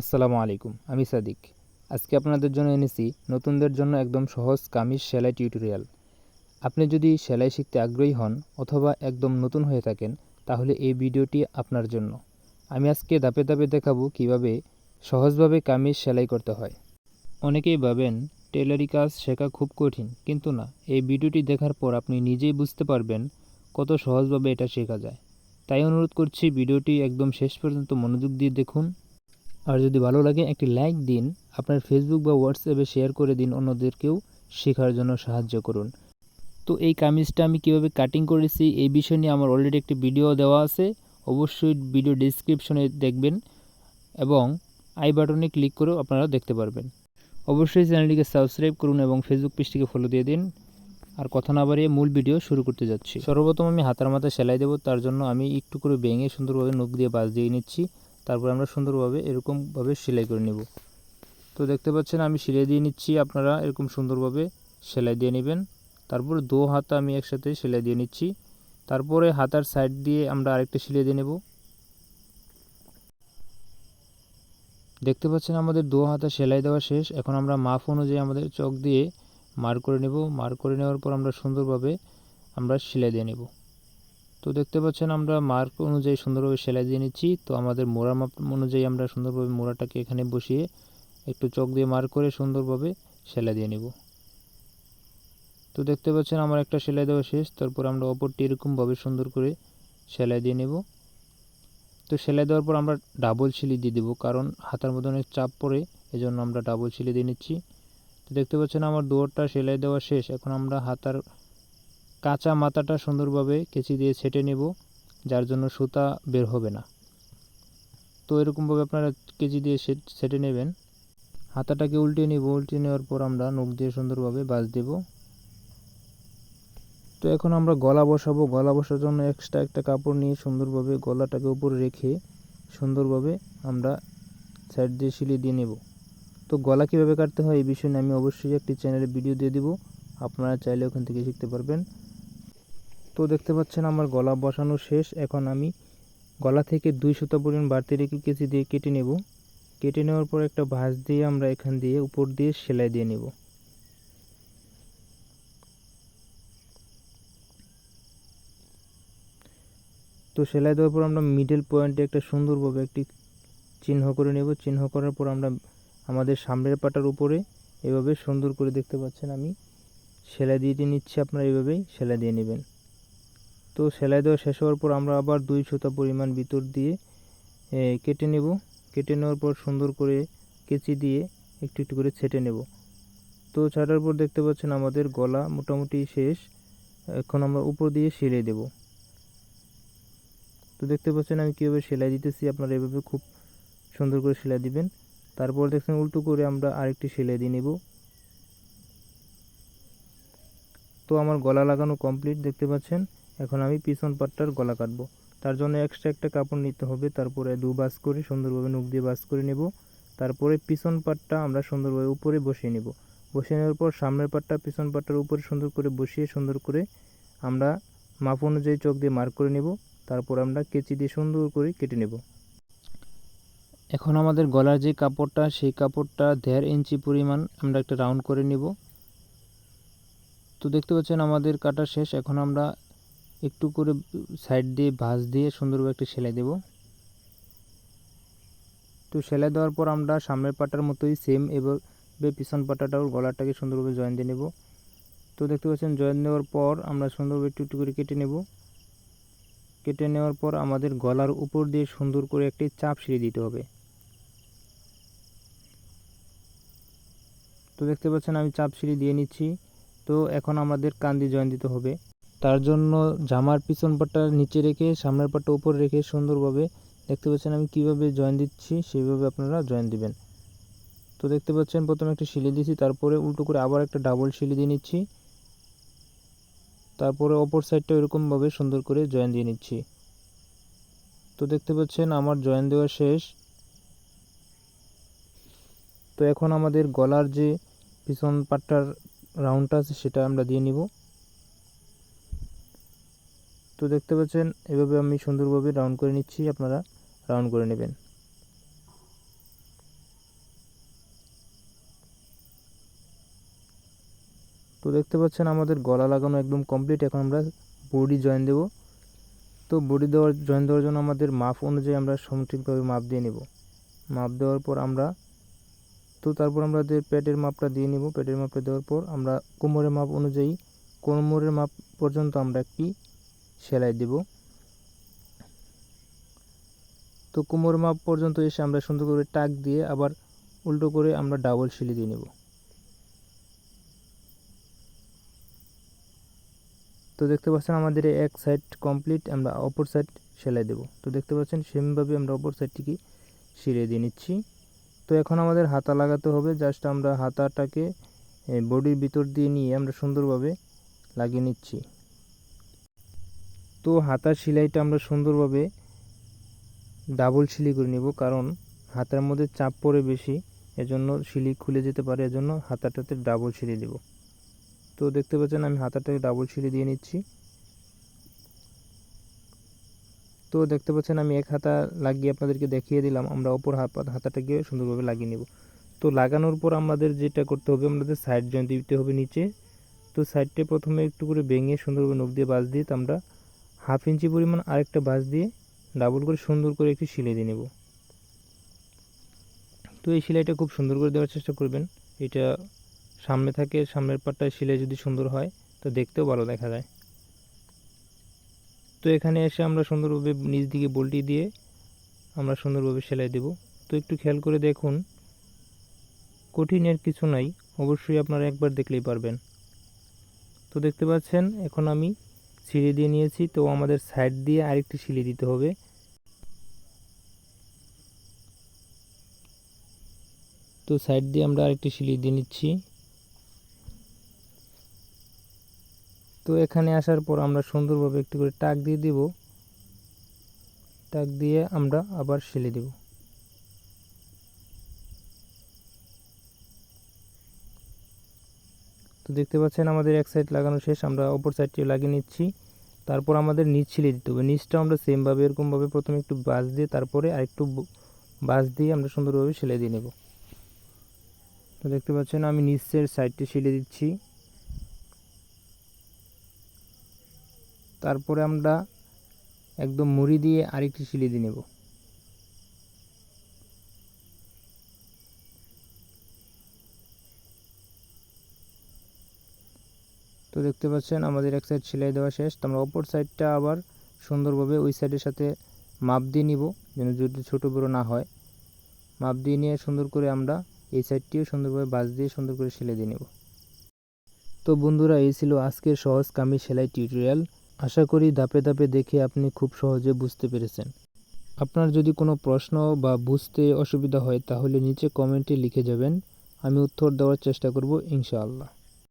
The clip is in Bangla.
আসসালামু আলাইকুম, আমি সাদিক। আজকে আপনাদের জন্য এনেছি নতুনদের জন্য একদম সহজ কামিজ সেলাই টিউটোরিয়াল। আপনি যদি সেলাই শিখতে আগ্রহী হন অথবা একদম নতুন হয়ে থাকেন, তাহলে এই ভিডিওটি আপনার জন্য। আমি আজকে ধাপে ধাপে দেখাবো কীভাবে সহজভাবে কামিজ সেলাই করতে হয়। অনেকেই ভাবেন টেলারি কাজ শেখা খুব কঠিন। কিন্তু না, এই ভিডিওটি দেখার পর আপনি নিজেই বুঝতে পারবেন কত সহজভাবে এটা শেখা যায়। তাই অনুরোধ করছি, ভিডিওটি একদম শেষ পর্যন্ত মনোযোগ দিয়ে দেখুন। আর যদি ভালো লাগে, একটি লাইক দিন, আপনার ফেসবুক বা হোয়াটসঅ্যাপে শেয়ার করে দিন, অন্যদেরকেও শেখার জন্য সাহায্য করুন। তো এই কামিজটা আমি কীভাবে কাটিং করেছি, এই বিষয় নিয়ে আমার অলরেডি একটি ভিডিও দেওয়া আছে। অবশ্যই ভিডিও ডিসক্রিপশনে দেখবেন এবং আই বাটনে ক্লিক করেও আপনারা দেখতে পারবেন। অবশ্যই চ্যানেলটিকে সাবস্ক্রাইব করুন এবং ফেসবুক পেজটিকে ফলো দিয়ে দিন। আর কথা না বাড়িয়ে মূল ভিডিও শুরু করতে যাচ্ছি। সর্বপ্রথম আমি হাতার মাথায় সেলাই দেবো, তার জন্য আমি একটু করে ভেঙে সুন্দরভাবে নখ দিয়ে বাজ দিয়ে নিচ্ছি। তারপর আমরা সুন্দরভাবে এরকমভাবে সেলাই করে নেব। তো দেখতে পাচ্ছেন আমি সেলাই দিয়ে নিচ্ছি, আপনারা এরকম সুন্দরভাবে সেলাই দিয়ে নেবেন। তারপর দো হাতা আমি একসাথে সেলাই দিয়ে নিচ্ছি। তারপরে হাতার সাইড দিয়ে আমরা আরেকটা সেলাই দিয়ে নেব। দেখতে পাচ্ছেন আমাদের দো হাতা সেলাই দেওয়া শেষ। এখন আমরা মাপ অনুযায়ী আমাদের চক দিয়ে মার করে নেব। মার করে নেওয়ার পর আমরা সুন্দরভাবে আমরা সেলাই দিয়ে নেব। তো দেখতে পাচ্ছেন আমরা মার্ক অনুযায়ী সুন্দরভাবে সেলাই দিয়ে নিচ্ছি। তো আমাদের মোড়া মাপ অনুযায়ী আমরা সুন্দরভাবে মোড়াটাকে এখানে বসিয়ে একটু চক দিয়ে মার্ক করে সুন্দরভাবে সেলাই দিয়ে নেব। তো দেখতে পাচ্ছেন আমার একটা সেলাই দেওয়া শেষ, তারপর আমরা অপরটি এরকমভাবে সুন্দর করে সেলাই দিয়ে নেব। তো সেলাই দেওয়ার পর আমরা ডাবল সিলি দিয়ে দেবো, কারণ হাতার মধ্যে অনেক চাপ পড়ে, এজন্য আমরা ডাবল সিলি দিয়ে নিচ্ছি। তো দেখতে পাচ্ছেন আমার দুয়ারটা সেলাই দেওয়া শেষ, এখন আমরা হাতার কাঁচা মাথাটা সুন্দরভাবে কেচি দিয়ে ছেটে নেব, যার জন্য সুতা বের হবে না। তো এরকমভাবে আপনারা কেচি দিয়ে ছেটে নেবেন। হাতাটাকে উল্টে নেব, উল্টে নেওয়ার পর আমরা নখ দিয়ে সুন্দরভাবে বাজ দেব। তো এখন আমরা গলা বসাবো। গলা বসার জন্য এক্সট্রা একটা কাপড় নিয়ে সুন্দরভাবে গলাটাকে উপরে রেখে সুন্দরভাবে আমরা সাইড দিয়ে সিলিয়ে দিয়ে নেব। তো গলা কীভাবে কাটতে হয় এই বিষয়ে আমি অবশ্যই একটি চ্যানেলে ভিডিও দিয়ে দিব। আপনারা চাইলে ওখান থেকে শিখতে পারবেন। তো দেখতে পাচ্ছেন আমার গলা বসানো শেষ। এখন আমি গলা থেকে দুই সুতা পরিমাণ বাড়তি রেখে কেচি দিয়ে কেটে নেব। কেটে নেওয়ার পর একটা ভাঁজ দিয়ে আমরা এখান দিয়ে উপর দিয়ে সেলাই দিয়ে নেব। তো সেলাই দেওয়ার পর আমরা মিডল পয়েন্টে একটা সুন্দরভাবে একটি চিহ্ন করে নেব। চিহ্ন করার পর আমরা আমাদের সামনের পাটার উপরে এভাবে সুন্দর করে দেখতে পাচ্ছেন আমি। সেলাই দিয়ে নিচ্ছি আপনারা এইভাবেই সেলাই দিয়ে নেবেন। তো সেলাই দেওয়া শেষ হওয়ার পর আমরা আবার দুই সুতা পরিমাণ ভিতর দিয়ে কেটে নেব। কেটে নেওয়ার পর সুন্দর করে কেচি দিয়ে একটু একটু করে ছেটে নেব। তো ছাটার পর দেখতে পাচ্ছেন আমাদের গলা মোটামুটি শেষ। এখন আমরা উপর দিয়ে সেলাই দেব। তো দেখতে পাচ্ছেন আমি কীভাবে সেলাই দিতেছি, আপনারা এভাবে খুব সুন্দর করে সেলাই দিবেন। তারপর দেখছেন উল্টো করে আমরা আরেকটি সেলাই দিয়ে নেব। তো আমার গলা লাগানো কমপ্লিট, দেখতে পাচ্ছেন। এখন আমি পিছন পাটটার গলা কাটবো। তার জন্য এক্সট্রা একটা কাপড় নিতে হবে। তারপরে দু বাস করে সুন্দরভাবে নুক দিয়ে বাস করে নেব। তারপরে পিছন পাটটা আমরা সুন্দরভাবে উপরে বসিয়ে নেব। বসিয়ে নেওয়ার পর সামনের পাটটা পিছন পাটটার উপরে সুন্দর করে বসিয়ে সুন্দর করে আমরা মাপ অনুযায়ী চোখ দিয়ে মার্ক করে নেব। তারপর আমরা কেচি দিয়ে সুন্দর করে কেটে নেব। এখন আমাদের গলার যে কাপড়টা, সেই কাপড়টা দেড় ইঞ্চি পরিমাণ আমরা একটা রাউন্ড করে নেব। তো দেখতে পাচ্ছেন আমাদের কাটা শেষ। এখন আমরা একটু করে সাইড দিয়ে ভাঁজ দিয়ে সুন্দরভাবে একটি সেলাই দেব। তো সেলাই দেওয়ার পর আমরা সামনের পাটার মতোই সেম এবার পিছন পাটাটাও গলাটাকে সুন্দরভাবে জয়েন দিয়ে নেব। তো দেখতে পাচ্ছেন জয়েন দেওয়ার পর আমরা সুন্দরভাবে একটু একটু করে কেটে নেব। কেটে নেওয়ার পর আমাদের গলার উপর দিয়ে সুন্দর করে একটি চাপ সিঁড়ি দিতে হবে। তো দেখতে পাচ্ছেন, আমি চাপ সিঁড়ি দিয়ে নিচ্ছি। তো এখন আমাদের কান্দি জয়েন দিতে হবে। তার জন্য জামার পিছন পাটটা নিচে রেখে, সামনের পাটটা উপরে রেখে সুন্দরভাবে দেখতে পাচ্ছেন আমি কীভাবে জয়েন দিচ্ছি, সেইভাবে আপনারা জয়েন দিবেন। তো দেখতে পাচ্ছেন প্রথমে একটা শিলি দিয়েছি, তারপরে উল্টো করে আবার একটা ডাবল শিলি দিয়ে নিচ্ছি। তারপরে অপর সাইডটা এরকমভাবে সুন্দর করে জয়েন দিয়ে নিচ্ছি। তো দেখতে পাচ্ছেন আমার জয়েন দেওয়া শেষ। তো এখন আমাদের গলার যে পিছন পাটটার রাউন্ডটা আছে, সেটা আমরা দিয়ে নিব। তো দেখতে পাচ্ছেন, এভাবে আমি সুন্দরভাবে রাউন্ড করে নিচ্ছি, আপনারা রাউন্ড করে নেবেন। তো দেখতে পাচ্ছেন, আমাদের গলা লাগানো একদম কমপ্লিট এখন আমরা বডি জয়েন দেব। তো বডি দেওয়ার জয়েন দেওয়ার জন্য আমাদের মাপ অনুযায়ী আমরা সঠিকভাবে মাপ দিয়ে নেব। মাপ দেওয়ার পর আমরা, তো তারপর আমরা যে পেটের মাপটা দিয়ে নেব, পেটের মাপটা দেওয়ার পর আমরা কোমরের মাপ অনুযায়ী, কোমরের মাপ পর্যন্ত আমরা একটি সেলাই দেব। তো কোমর মাপ পর্যন্ত এসে আমরা সুন্দর করে টাক দিয়ে আবার উল্টো করে আমরা ডাবল সিলি দিয়ে নেব। তো দেখতে পাচ্ছেন আমাদের এক সাইড কমপ্লিট আমরা অপর সাইড সেলাই দেব। তো দেখতে পাচ্ছেন সেমভাবে আমরা অপর সাইডটিকে সিরিয়ে দিয়ে নিচ্ছি। তো এখন আমাদের হাতা লাগাতে হবে জাস্ট আমরা হাতাটাকে বডির ভিতর দিয়ে নিয়ে আমরা সুন্দরভাবে লাগিয়ে নিচ্ছি। তো হাতার সেলাইটা আমরা সুন্দরভাবে ডাবল সিলি করে নেব, কারণ হাতার মধ্যে চাপ পড়ে বেশি, এজন্য সিলি খুলে যেতে পারে, এজন্য হাতাটাতে ডাবল সিলি দেব। তো দেখতে পাচ্ছেন আমি হাতাটাকে ডাবল সিলি দিয়ে নিচ্ছি। তো দেখতে পাচ্ছেন আমি এক হাতা লাগিয়ে আপনাদেরকে দেখিয়ে দিলাম, আমরা ওপর অপর হাতাটাকে সুন্দরভাবে লাগিয়ে নেব। তো লাগানোর পর আমাদের যেটা করতে হবে, আমাদের সাইড জয়েন্ট দিতে হবে নিচে। তো সাইডটা প্রথমে একটু করে ভেঙে সুন্দরভাবে নখ দিয়ে বাস দিয়ে আমরা হাফ ইঞ্চি পরিমাণ আরেকটা বাঁশ দিয়ে ডাবল করে সুন্দর করে একটি সিলাই দিয়ে নেব। তো এই সেলাইটা খুব সুন্দর করে দেওয়ার চেষ্টা করবেন। এটা সামনে থাকে, সামনের পাটটায় সেলাই যদি সুন্দর হয়, তো দেখতেও ভালো দেখা যায়। তো এখানে এসে আমরা সুন্দরভাবে নিচ দিকে বল্টি দিয়ে আমরা সুন্দরভাবে সেলাই দেব। তো একটু খেয়াল করে দেখুন, কঠিনের কিছু নাই, অবশ্যই আপনারা একবার দেখলেই পারবেন। তো দেখতে পাচ্ছেন, এখন আমি সিঁড়ি দিয়ে নিয়েছি, তো আমাদের সাইড দিয়ে আরেকটি সিলি দিতে হবে। তো সাইড দিয়ে আমরা আরেকটি সিলি দিয়ে নিচ্ছি। তো এখানে আসার পর আমরা সুন্দরভাবে একটু করে টাক দিয়ে দিব। টাক দিয়ে আমরা আবার সেলে দেব। তো দেখতে পাচ্ছেন আমাদের এক সাইড লাগানো শেষ, আমরা অপর সাইডটি লাগিয়ে নিচ্ছি। তারপর আমাদের নিচ ছিলে দিতে হবে। নিচটা আমরা সেমভাবে এরকমভাবে প্রথমে একটু বাস দিয়ে, তারপরে আরেকটু বাস দিয়ে আমরা সুন্দরভাবে সেলাই দিয়ে নেব। তো দেখতে পাচ্ছেন আমি নিচের সাইডটি সিলে দিচ্ছি। তারপরে আমরা একদম মুড়ি দিয়ে আরেকটি সিলি দিয়ে নেব। তো দেখতে পাচ্ছেন আমাদের এক সাইড সেলাই দেওয়া শেষ। তো আমরা অপর সাইডটা আবার সুন্দরভাবে ওই সাইডের সাথে মাপ দিয়ে নিব, যেন যদি ছোটো বড়ো না হয়। মাপ দিয়ে নিয়ে সুন্দর করে আমরা এই সাইডটিও সুন্দরভাবে বাস দিয়ে সুন্দর করে সেলাই দিয়ে নেব। তো বন্ধুরা, এই ছিল আজকের সহজ কামি সেলাই টিউটোরিয়াল আশা করি ধাপে ধাপে দেখে আপনি খুব সহজে বুঝতে পেরেছেন। আপনার যদি কোনো প্রশ্ন বা বুঝতে অসুবিধা হয়, তাহলে নিচে কমেন্টে লিখে যাবেন। আমি উত্তর দেওয়ার চেষ্টা করব, ইনশাআল্লাহ।